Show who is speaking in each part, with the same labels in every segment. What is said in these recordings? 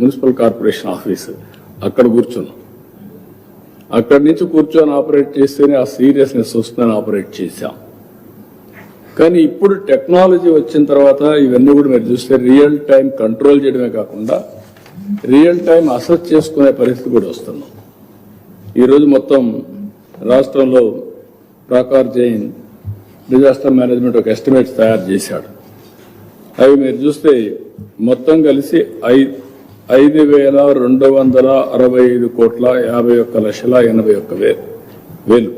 Speaker 1: Municipal corporation office. అక్కడ కూర్చున్నాం. అక్కడి నుంచి కూర్చొని ఆపరేట్ చేస్తేనే ఆ సీరియస్నెస్ వస్తుందని ఆపరేట్ చేశాం. కానీ ఇప్పుడు టెక్నాలజీ వచ్చిన తర్వాత ఇవన్నీ కూడా మీరు చూస్తే రియల్ టైం కంట్రోల్ చేయడమే కాకుండా రియల్ టైం అసెస్ చేసుకునే పరిస్థితి కూడా వస్తున్నాం. ఈరోజు మొత్తం రాష్ట్రంలో ప్రాకార్ జైన్ డిజాస్టర్ మేనేజ్మెంట్ ఒక ఎస్టిమేట్స్ తయారు చేశాడు. అవి మీరు చూస్తే మొత్తం కలిసి ఐ ఐదు వేల రెండు వందల అరవై ఐదు కోట్ల యాభై ఒక్క లక్షల ఎనభై ఒక్క వేలు.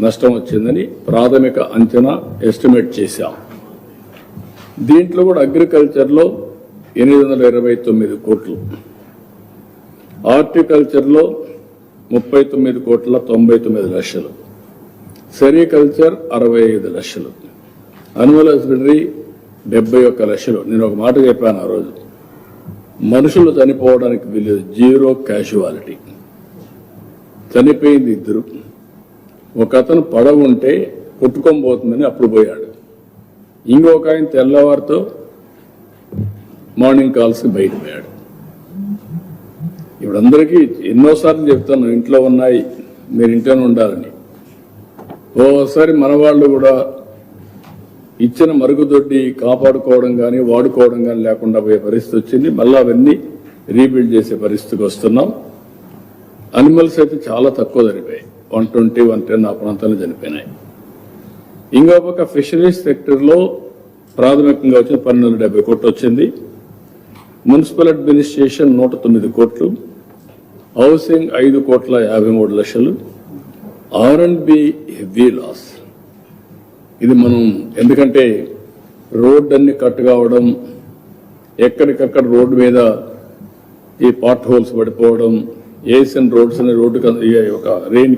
Speaker 1: నష్టం వచ్చిందని ప్రాథమిక అంచనా ఎస్టిమేట్ చేశాం. దీంట్లో కూడా అగ్రికల్చర్లో ఎనిమిది వందల ఇరవై తొమ్మిది కోట్లు. హార్టికల్చర్లో ముప్పై తొమ్మిది కోట్ల తొంభై తొమ్మిది లక్షలు. సెరికల్చర్ అరవై ఐదు లక్షలు. అనిమల్ హస్బెండరీ డెబ్బై ఒక్క లక్షలు. నేను ఒక మాట చెప్పాను ఆ రోజు. మనుషులు చనిపోవడానికి వీలు జీరో క్యాషువాలిటీ చనిపోయింది ఇద్దరు. ఒక అతను పడవ ఉంటే కొట్టుకోబోతుందని పోతుందని అప్పుడు పోయాడు. ఇంకొక ఆయన తెల్లవారితో మార్నింగ్ కాల్స్ బయటపోయాడు ఇప్పుడందరికీ ఎన్నోసార్లు చెప్తాను ఇంట్లో ఉన్నాయి మీరు ఇంట్లోనే ఉండాలని. ఓసారి మన వాళ్ళు కూడా ఇచ్చిన మరుగుదొడ్డి కాపాడుకోవడం కానీ వాడుకోవడం కానీ లేకుండా పోయే పరిస్థితి వచ్చింది. మళ్ళీ అవన్నీ రీబిల్డ్ చేసే పరిస్థితికి వస్తున్నాం. అనిమల్స్ అయితే చాలా తక్కువ చనిపోయాయి వన్ ట్వంటీ వన్ టెన్ ఆ ప్రాంతాల్లో చనిపోయినాయి. ఇంకో పక్క ఫిషరీస్ సెక్టర్లో ప్రాథమికంగా వచ్చిన పన్నెండు డెబ్బై కోట్లు వచ్చింది. మున్సిపల్ అడ్మినిస్ట్రేషన్ నూట తొమ్మిది కోట్లు. హౌసింగ్ ఐదు కోట్ల యాభై మూడు లక్షలు. R and B heavy loss. ఇది మనం ఎందుకంటే రోడ్ అన్ని కట్ కావడం ఎక్కడికక్కడ రోడ్డు మీద ఈ పార్ట్ హోల్స్ పడిపోవడం ఏసియన్ రోడ్స్ అనే రోడ్డు ఒక రెయిన్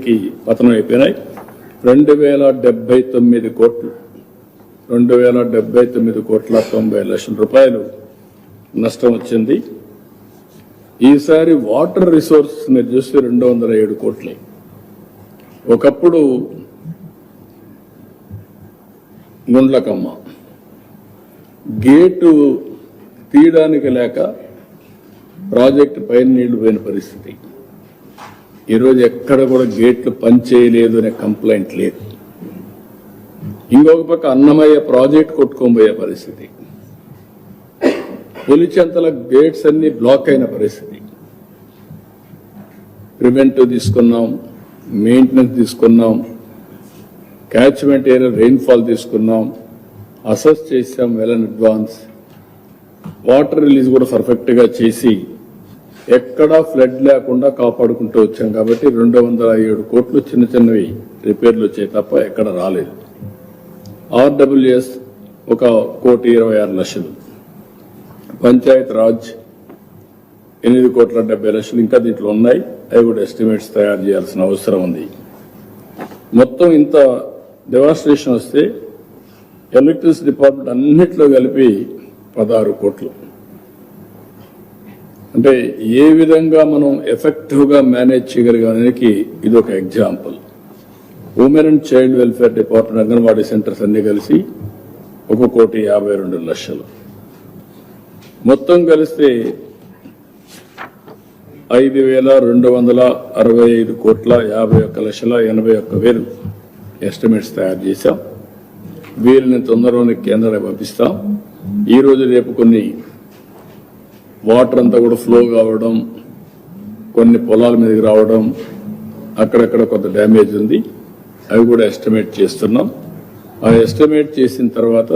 Speaker 1: పతనం అయిపోయినాయి. రెండు వేల డెబ్బై తొమ్మిది కోట్లు రెండు వేల డెబ్బై తొమ్మిది కోట్ల తొంభై లక్షల రూపాయలు నష్టం వచ్చింది. ఈసారి వాటర్ రిసోర్స్ మీరు చూస్తే రెండు వందల ఏడు కోట్లే. ఒకప్పుడు గుండ్లకమ్మ. గేటు తీయడానికి లేక ప్రాజెక్టు పైన నీళ్ళు పోయిన పరిస్థితి. ఈరోజు ఎక్కడ కూడా గేట్లు పనిచేయలేదు అనే కంప్లైంట్ లేదు. ఇంకొక పక్క అన్నమయ్య ప్రాజెక్ట్ కొట్టుకోబోయే పరిస్థితి. పులిచెంతల గేట్స్ అన్ని బ్లాక్ అయిన పరిస్థితి. ప్రివెంటివ్ తీసుకున్నాం మెయింటెనెన్స్ తీసుకున్నాం క్యాచ్మెంట్ ఏరియా రెయిన్ఫాల్ తీసుకున్నాం అసెస్ చేసాం well and advance water release కూడా పర్ఫెక్ట్గా చేసి ఎక్కడా ఫ్లడ్ లేకుండా కాపాడుకుంటూ వచ్చాం కాబట్టి రెండు వందల ఏడు కోట్లు చిన్న చిన్నవి రిపేర్లు వచ్చాయి తప్ప ఎక్కడ రాలేదు. ఆర్డబ్ల్యూఎస్ ఒక కోటి ఇరవై ఆరు లక్షలు. పంచాయత్ రాజ్ ఎనిమిది కోట్ల డెబ్బై లక్షలు ఇంకా దీంట్లో ఉన్నాయి. అవి కూడా ఎస్టిమేట్స్ తయారు చేయాల్సిన అవసరం ఉంది. మొత్తం ఇంత డెవాస్ట్రేషన్ వస్తే ఎలక్ట్రిసిటీ డిపార్ట్మెంట్ అన్నిట్లో కలిపి పదహారు కోట్లు. అంటే ఏ విధంగా మనం ఎఫెక్టివ్గా మేనేజ్ చేయగలిగానికి ఇది ఒక example. Women and child welfare department anganwadi centres అన్ని కలిసి ఒక కోటి యాభై రెండు లక్షలు. మొత్తం కలిస్తే ఐదు వేల రెండు వందల అరవై ఐదు కోట్ల యాభై ఒక్క లక్షల ఎనభై ఒక్క వేలు. ఎస్టిమేట్స్ తయారు చేశాం. వీరిని తొందరలోనే కేంద్రానికి పంపిస్తాం. ఈరోజు రేపు కొన్ని వాటర్ అంతా కూడా ఫ్లో కావడం కొన్ని పొలాల మీదకి రావడం అక్కడక్కడ కొంత డ్యామేజ్ ఉంది. అవి కూడా ఎస్టిమేట్ చేస్తున్నాం. ఆ ఎస్టిమేట్ చేసిన తర్వాత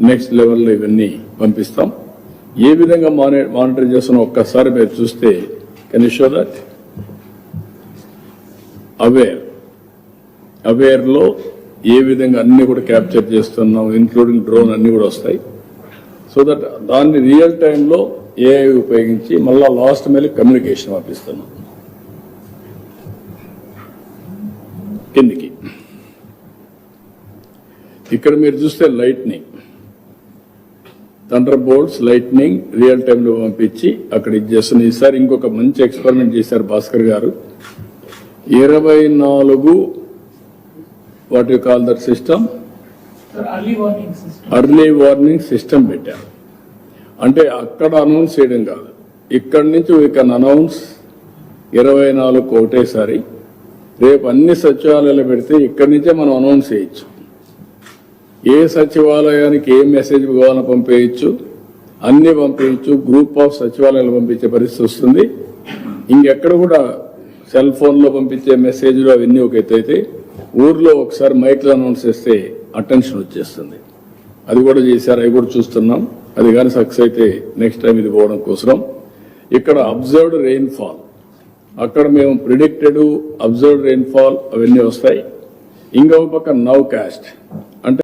Speaker 1: నెక్స్ట్ లెవెల్లో ఇవన్నీ పంపిస్తాం. ఏ విధంగా మాని మానిటర్ చేస్తున్నా ఒక్కసారి మీరు చూస్తే కెన్ షో దట్? అవేర్. అవేర్లో ఏ విధంగా అన్ని కూడా క్యాప్చర్ చేస్తున్నాం ఇంక్లూడింగ్ డ్రోన్ అన్ని కూడా వస్తాయి. సో దట్ దాన్ని రియల్ టైంలో ఏఐ ఉపయోగించి మళ్ళా లాస్ట్ మేలు కమ్యూనికేషన్ పంపిస్తున్నాం. కిందికి. ఇక్కడ మీరు చూస్తే lightning thunderbolts lightning real టైంలో పంపించి అక్కడ ఇది ఈసారి ఇంకొక మంచి ఎక్స్పెరిమెంట్ చేశారు భాస్కర్ గారు. ఇరవై నాలుగు what you call that system. Early warning system పెట్టారు. అంటే అక్కడ అనౌన్స్ చేయడం కాదు. ఇక్కడి నుంచి వీ కెన్ అనౌన్స్ ఇరవై నాలుగు ఒకటేసారి. రేపు అన్ని సచివాలయాలు పెడితే ఇక్కడి నుంచే మనం అనౌన్స్ చేయొచ్చు. ఏ సచివాలయానికి ఏ మెసేజ్ కావాలని పంపేయచ్చు? అన్ని పంపేయచ్చు. గ్రూప్ ఆఫ్ సచివాలయాలు పంపించే పరిస్థితి వస్తుంది. ఇంకెక్కడ కూడా సెల్ ఫోన్లో పంపించే మెసేజ్లు అవన్నీ ఒక ఎత్తు అయితే ఊర్లో ఒకసారి మైక్లో అనౌన్స్ చేస్తే అటెన్షన్ వచ్చేస్తుంది. అది కూడా చేశారు అవి కూడా చూస్తున్నాం. అది కానీ సక్సెస్ అయితే నెక్స్ట్ టైం ఇది పోవడం కోసం ఇక్కడ అబ్జర్వ్డ్ రెయిన్ ఫాల్ అక్కడ మేము ప్రిడిక్టెడ్ అబ్జర్వ్డ్ రెయిన్ ఫాల్ అవన్నీ వస్తాయి. ఇంకొక పక్క నవ్ కాస్ట్. అంటే